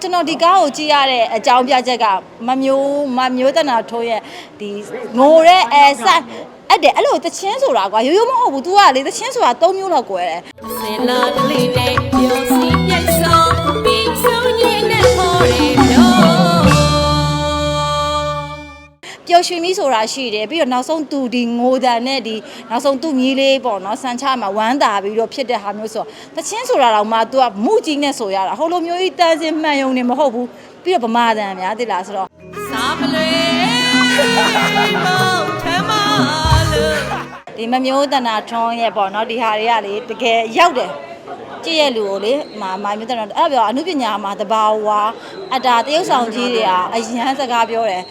ကျွန်တော်ဒီကားကိုကြည့်ရတဲ့အကြောင်းပြချက်ကမမျိုးမမျိုးတနာထိုးရဲ့ဒီငိုတဲ့အဲဆက်အဲ့တဲ့အဲ့လိုတချင်းဆိုတာကွာရိုးရိုးမဟုတ်ဘူး तू ကလေတချင်းဆိုတာ၃မျိုးလောက်ကွယ်တယ်စင်လာတလေးနဲ့ပြောစီပြိုက်ဆော ရွှင်ပြီးဆိုတာရှိတယ်ပြီးတော့နောက်ဆုံးသူဒီငိုတန်နဲ့ဒီနောက်ဆုံးသူမြည်လေးပေါ့နော်ဆန်ချမှာဝမ်းသာပြီးတော့ဖြစ်တဲ့ဟာမျိုးဆိုတချင်းဆိုတာတော့မှ तू ကမူကြီးနဲ့ဆိုရတာဟိုလိုမျိုးကြီးတန်းစင်မှန်ယုံနေမဟုတ်ဘူးပြီးတော့ဗမာတန်များသိလားဆိုတော့စားမလွေမောင်ထမလို့ဒီမမျိုးတနာထွန်းရဲ့ပေါ့နော်ဒီဟာတွေကလေတကယ်ရောက်တယ်ကြည့်ရလူကိုလေမာမိုင်မျိုးတနာအဲ့ပြောအမှုပညာမှာတဘာဝါအတာတရုပ်ဆောင်ကြီးတွေကအရန်စကားပြောတယ်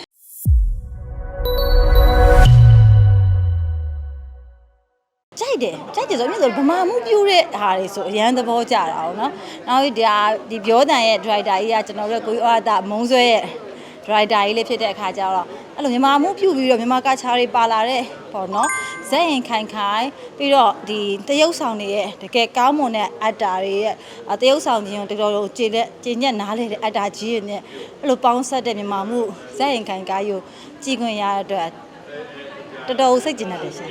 ကြိုက်တယ်ကြိုက်တယ်ဆိုအမြဲဆိုဗမာမှုပြူတဲ့ဟာတွေဆိုအရန်သဘောကျတာအောင်နော်နောက်ဒီဒါဒီပြောတန်ရဲ့ driver ကြီးကကျွန်တော်တို့ကိုကြီးအားတာမုံဆွဲရဲ့ driver ကြီးလေးဖြစ်တဲ့အခါကျတော့အဲ့လိုမြန်မာမှုပြူပြီးတော့မြန်မာကချားတွေပါလာတဲ့ပေါ့နော်ဇက်ရင်ခိုင်ခိုင်ပြီးတော့ဒီတရုပ်ဆောင်တွေရဲ့တကယ်ကောင်းမွန်တဲ့အတ္တာတွေရဲ့အာတရုပ်ဆောင်ခြင်းကိုတော်တော်ကြည်လက်ကြည်ညက်နားလေတဲ့အတ္တာကြီးတွေနဲ့အဲ့လိုပေါင်းဆက်တဲ့မြန်မာမှုဇက်ရင်ခိုင်ကားယူကြည်ခွင့်ရတဲ့အတွက် တော်တော်စိတ်ကျဉ်တတ်တယ်ရှင်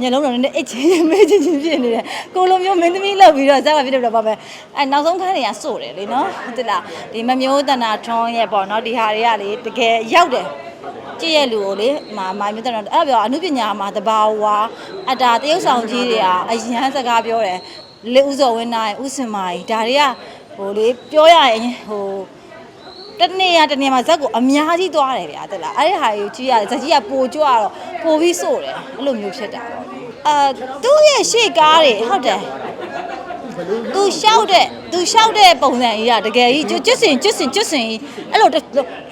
ညလုံးတော့လည်းအိတ်ချင်းမေးချင်းချင်းဖြစ်နေတယ်ကိုလိုမျိုးမင်းသမီးလောက်ပြီးတော့ဇက်ပါဖြစ်တော့ပါပဲအဲနောက်ဆုံးခန်းတွေကစို့တယ်လေနော်ဟုတ်လားဒီမမျိုးတနာထွန်းရဲ့ပေါ့နော်ဒီဟာတွေကလေတကယ်ရောက်တယ်ကြည့်ရလူကိုလေမာမိုင်မြတ်တယ်အဲ့ပြောအမှုပညာမှာတဘာဝါအတာတရုပ်ဆောင်ကြီးတွေကအရန်စကားပြောတယ်လေဥစော်ဝင်းနိုင်ဥစင်မာကြီးဒါတွေကဟိုလေပြောရရင်ဟို တနေ့ရတနေ့မှာဇက်ကိုအများကြီးသွားတယ်ဗျာတဲ့လားအဲ့ဒီဟာကြီးကြည့်ရတယ်ဇက်ကြီးကပိုကြွတော့ပိုပြီးစို့တယ်အဲ့လိုမျိုးဖြစ်တာပေါ့အာသူ့ရဲ့ရှေ့ကားတွေဟုတ်တယ် သူရှောက်တဲ့သူရှောက်တဲ့ပုံစံကြီးကတကယ်ကြီးကျွတ်စင်ကျွတ်စင်ကျွတ်စင်ကြီးအဲ့လို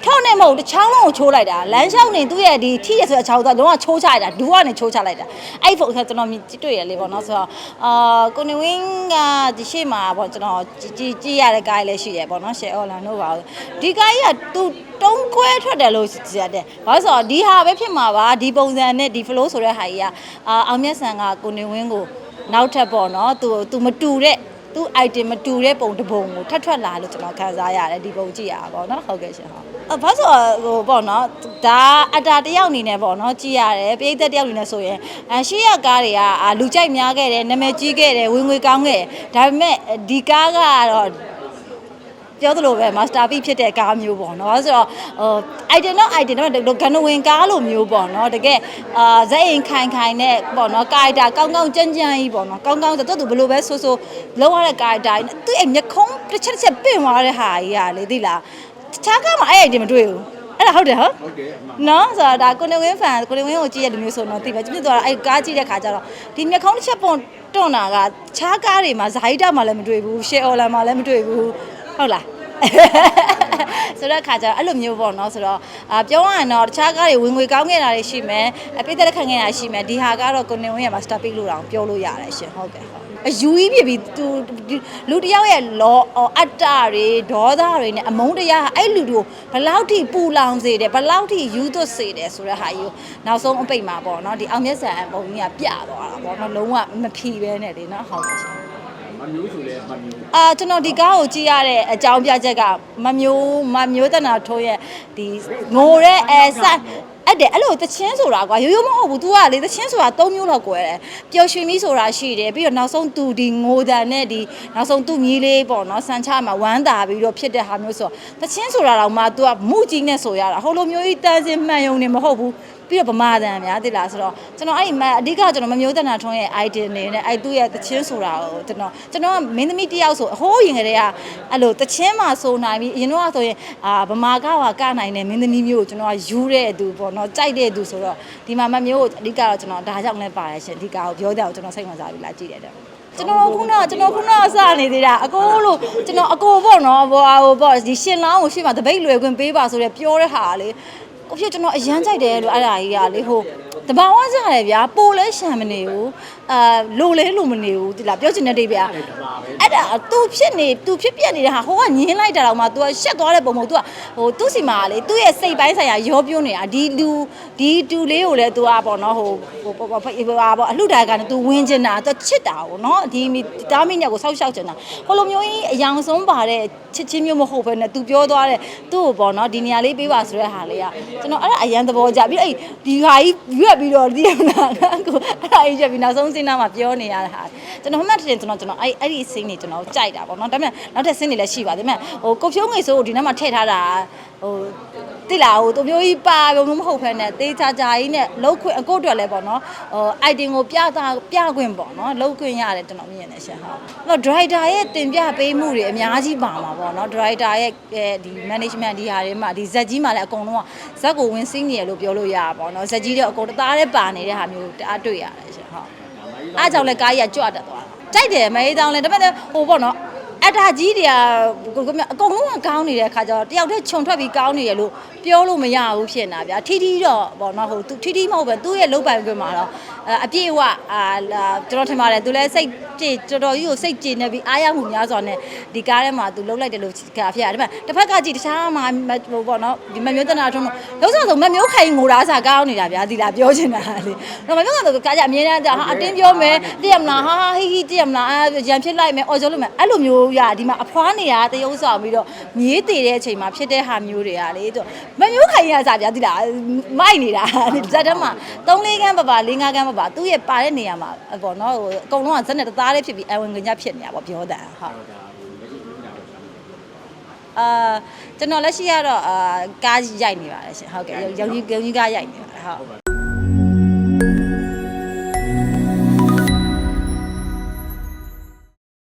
ထောက်နေမဟုတ်တစ်ချောင်းလုံးကိုချိုးလိုက်တာလမ်းလျှောက်နေသူ့ရဲ့ဒီထိရဆိုတဲ့အချောင်းသားလုံးဝချိုးချလိုက်တာဒူကနေချိုးချလိုက်တာအဲ့ဖုန်းကကျွန်တော်မြင်တွေ့ရလေပေါ့နော်ဆိုတော့အာကိုနေဝင်းကဒီရှေ့မှာပေါ့ကျွန်တော်ကြည်ကြည်ကြည့်ရတဲ့ကားလေးရှိရပေါ့နော်ရှယ်အော်လန်တို့ပါဘူးဒီကားကြီးကသူတုံးခွဲထွက်တယ်လို့ကြည့်ရတယ်ဘာလို့ဆိုတော့ဒီဟာပဲဖြစ်မှာပါဒီပုံစံနဲ့ဒီ flow ဆိုတဲ့ဟာကြီးကအာအောင်မြတ်ဆန်ကကိုနေဝင်းကို နောက်ထပ်ပေါ့နော်သူသူမတူတဲ့သူ item မတူတဲ့ပုံတစ်ပုံကိုထပ်ထွက်လာလို့ကျွန်တော်ခံစားရတယ်ဒီပုံကြည့်ရတာပေါ့နော်ဟုတ်ကဲ့ရှင်ဟုတ်အဘာဆိုဟိုပေါ့နော်ဒါအတာတယောက်အနေနဲ့ပေါ့နော်ကြည့်ရတယ်ပိတ်သက်တယောက်အနေနဲ့ဆိုရင်အရှိရကားတွေကအာလူကြိုက်များခဲ့တယ်နာမည်ကြီးခဲ့တယ်ဝင်ငွေကောင်းခဲ့တယ်ဒါပေမဲ့ဒီကားကတော့ ပြောသလိုပဲ master piece ဖြစ်တဲ့ကားမျိုးပေါ့နော်ဆိုတော့ဟို item တော့ item တော့ဂန်နဝင်ကားလိုမျိုးပေါ့နော်တကယ်အာဇက်ရင်ခိုင်ခိုင်နဲ့ပေါ့နော်ကာရီတာကောင်းကောင်းကြမ်းကြမ်းကြီးပေါ့နော်ကောင်းကောင်းဆိုတော့သူဘယ်လိုပဲဆိုဆိုလုံးရတဲ့ကာရီတာသူ့ရဲ့မျက်ခုံးတစ်ချက်တစ်ချက်ပင့်သွားတဲ့ဟာကြီးကလေသိလားတခြားကားမှာအဲ့ item မတွေ့ဘူးအဲ့ဒါဟုတ်တယ်ဟုတ်ဟုတ်ကဲ့နော်ဆိုတော့ဒါကိုနေဝင်းဖန်ကိုနေဝင်းကိုကြည့်ရတဲ့လူမျိုးဆိုတော့သိပါပြစ်သွားတာအဲ့ကားကြည့်တဲ့ခါကျတော့ဒီမျက်ခုံးတစ်ချက်ပွန်တွန့်တာကခြားကားတွေမှာဇာိုက်တာမှာလည်းမတွေ့ဘူးရှယ်အော်လန်မှာလည်းမတွေ့ဘူး ဟုတ်လားဆိုတော့ခါကျတော့အဲ့လိုမျိုးပေါ့နော်ဆိုတော့အာပြောရရင်တော့တခြားကားတွေဝင်ငွေကောင်းခဲ့တာတွေရှိမယ်အပိသက်လက်ခံခဲ့တာရှိမယ်ဒီဟာကတော့ကိုနေဝင်းရဲ့ master pick လို့တောင်ပြောလို့ရတယ်ရှင်ဟုတ်ကဲ့ဟုတ် အယူကြီးဖြစ်ပြီးသူလူတစ်ယောက်ရဲ့လောအတ္တတွေဒေါသတွေနဲ့အမုန်းတရားအဲ့လူတို့ဘယ်လောက်ထိပူလောင်စေတယ်ဘယ်လောက်ထိယူသွတ်စေတယ်ဆိုတဲ့ဟာကြီးကိုနောက်ဆုံးအပိတ်မှာပေါ့နော်ဒီအောင်မျက်စံပုံကြီးကပြသွားတာပေါ့နော်လုံးဝမဖြီပဲနဲ့လေနော်ဟုတ်ကဲ့ရှင်မမျိုးဆိုလဲမမျိုးအာကျွန်တော်ဒီကားကိုကြည့်ရတဲ့အကြောင်းပြချက်ကမမျိုးမမျိုးတနာထိုးရဲ့ဒီငိုတဲ့အဲဆက် အဲ့တဲ့အဲ့လိုတချင်းဆိုတာကွာရိုးရိုးမဟုတ်ဘူး तू ကလေတချင်းဆိုတာ၃မျိုးလောက်ကွယ်တယ်ပျော်ရွှင်ပြီးဆိုတာရှိတယ်ပြီးတော့နောက်ဆုံးသူဒီငိုတန်နဲ့ဒီနောက်ဆုံးသူမြည်လေးပေါ့နော်ဆန်ချမှာဝမ်းသာပြီးတော့ဖြစ်တဲ့ဟာမျိုးဆိုတချင်းဆိုတာတော့မှ तू ကမူကြီးနဲ့ဆိုရတာဟိုလိုမျိုးကြီးတန်းစင်မှန်ယုံနေမဟုတ်ဘူး ပြီးတော့ဗမာတန်များသိလားဆိုတော့ကျွန်တော်အဲ့ဒီအဓိကကျွန်တော်မမျိုးတနာထွန်းရဲ့ idea နေနဲ့အဲ့သူ့ရဲ့တချင်းဆိုတာကိုကျွန်တော်ကျွန်တော်ကမင်းသမီးတစ်ယောက်ဆိုအဟိုးရင်ကလေးကအဲ့လိုတချင်းမှဆိုနိုင်ပြီးအရင်တော့ဆိုရင်အာဗမာကပါကနိုင်တဲ့မင်းသမီးမျိုးကိုကျွန်တော်ကယူတဲ့သူပေါ့နော်ကြိုက်တဲ့သူဆိုတော့ဒီမှာမမျိုးကိုအဓိကတော့ကျွန်တော်ဒါကြောင့်လည်းပါတယ်ရှင်အဓိကကိုပြောတဲ့ကိုကျွန်တော်စိတ်ဝင်စားပြီးလာကြည့်တယ်တဲ့ကျွန်တော်ခုနကကျွန်တော်ခုနကစနေသေးတာအကိုလို့ကျွန်တော်အကိုပေါ့နော်ဘောဟိုပေါ့ဒီရှင်လောင်းကိုရှေ့မှာတပိတ်လွယ်ခွင့်ပေးပါဆိုတဲ့ပြောတဲ့ဟာကလေ ကိုဖြစ်ကျွန်တော်အရန်ကြိုက်တယ်လို့အဲ့ဒါကြီးကလေဟိုတဘာဝကြရတယ်ဗျာပိုလဲရှံမနေဘူးအာလိုလဲလိုမနေဘူးဒီလားပြောချင်တဲ့တိတ်ဗျာအဲ့ဒါ तू ဖြစ်နေ तू ဖြစ်ပြက်နေတဲ့ဟာဟိုကညင်းလိုက်တာတော့မှ तू ကရှက်သွားတဲ့ပုံပုံ तू ကဟိုသူ့စီမှာလေသူ့ရဲ့စိတ်ပိုင်းဆိုင်ရာရောပြိုးနေတာဒီလူဒီတူလေးကိုလည်း तू อ่ะပေါ့နော်ဟိုဟိုဟိုဟိုပေါ့အလှတာကနေ तू ဝင်ချင်တာ तू ချစ်တာပေါ့နော်ဒီတားမိညက်ကိုဆောက်ရှောက်ချင်တာဟိုလိုမျိုးကြီးအယောင်ဆုံးပါတဲ့ချစ်ချင်းမျိုးမဟုတ်ဘဲနဲ့ तू ပြောသွားတဲ့သူ့ကိုပေါ့နော်ဒီနေရာလေးပေးပါဆိုတဲ့ဟာလေးကကျွန်တော်အဲ့ဒါအရန်သဘောကျပြီးတော့အဲ့ဒီဟာကြီး ရွက်ပြီးတော့ဒီမှာကိုအဲ့ဒါကြီးရွက်ပြီးနောက်ဆုံးစင်းသားမှာပြောနေရတဲ့ဟာကျွန်တော်မှတ်တယ်ကျွန်တော်ကျွန်တော်အဲ့အဲ့ဒီစင်းနေကျွန်တော်ကြိုက်တာပေါ့နော်ဒါပေမဲ့နောက်ထပ်စင်းတွေလည်းရှိပါတယ်ဒါပေမဲ့ဟိုကိုဖြိုးငွေဆိုးကိုဒီနေ့မှထည့်ထားတာဟို တိလာဟိုသူမျိုးကြီးပါဘုံမဟုတ်ဖ ೇನೆ တေးချာချာကြီးနဲ့လှုပ်ခွင့်အကိုအတွက်လည်းပေါ့နော်ဟို item ကိုပြတာပြခွင့်ပေါ့နော်လှုပ်ခွင့်ရတယ်ကျွန်တော်မြင်နေရှင်ဟာအဲ့တော့ driver ရဲ့တင်ပြပေးမှုတွေအများကြီးပါမှာပေါ့နော် driver ရဲ့ဒီ management ဒီဟာတွေမှာဒီဇက်ကြီးမှာလည်းအကုန်လုံးကဇက်ကိုဝင်စင်းနေရလို့ပြောလို့ရတာပေါ့နော်ဇက်ကြီးတွေအကုန်တသားနဲ့ပါနေတဲ့ဟာမျိုးတအားတွေ့ရတယ်ရှင်ဟုတ်အားကြောင့်လည်းကားကြီးကကြွတက်သွားတာကြိုက်တယ်မဲတောင်းလည်းဒါပေမဲ့ဟိုပေါ့နော် အတားကြီးတွေကကိုကိုမြအကုန်လုံးကကောင်းနေတဲ့ခါကျတော့တယောက်တည်းခြုံထွက်ပြီးကောင်းနေရလို့ပြောလို့မရဘူးဖြစ်နေတာဗျာထီထီတော့ပေါ့နော်ဟိုသူထီထီမဟုတ်ပဲသူ့ရဲ့လုတ်ပိုင်ခွင့်မှာတော့အအပြည့်အဝအာလာကျွန်တော်ထင်ပါတယ်သူလည်းစိတ်ကြည်တော်တော်ကြီးကိုစိတ်ကြည်နေပြီးအားရမှုများစွာနဲ့ဒီကားထဲမှာသူလုတ်လိုက်တယ်လို့ကာဖြစ်ရတယ်ဒါပေမဲ့တစ်ဖက်ကကြည့်တခြားမှာဟိုပေါ့နော်ဒီမမျိုးတနာထုံးလုံးဆောင်ဆိုမမျိုးခိုင်ငိုတာစားကောင်းနေတာဗျာဒီလားပြောချင်တာလေတော့မမျိုးကတော့ကားကြအမြဲတမ်းဟာအတင်းပြောမယ်တည့်ရမလားဟာဟိဟိတည့်ရမလားရန်ဖြစ်လိုက်မယ်အော်ကျော်လို့မယ်အဲ့လိုမျိုးရဒီမှာအဖွားနေတာတရုပ်ဆောင်ပြီးတော့မြေးတည်တဲ့အချိန်မှာဖြစ်တဲ့ဟာမျိုးတွေကလေသူမမျိုးခိုင်ရစားဗျာဒီလားမိုက်နေတာဇက်တမ်းမှာ3 4ခန်းပါပါ4 5ခန်းပါပါသူ့ရဲ့ပါတဲ့နေရာမှာပေါ့နော်ဟိုအကုန်လုံးကဇက်နဲ့တသားလေးဖြစ်ပြီးအဝင်ကညဖြစ်နေတာပေါ့ပြောတာဟုတ်အာကျွန်တော်လက်ရှိကတော့အာကားရိုက်နေပါတယ်ရှင်ဟုတ်ကဲ့ရုံကြီးရုံကြီးကားရိုက်နေပါတယ်ဟုတ်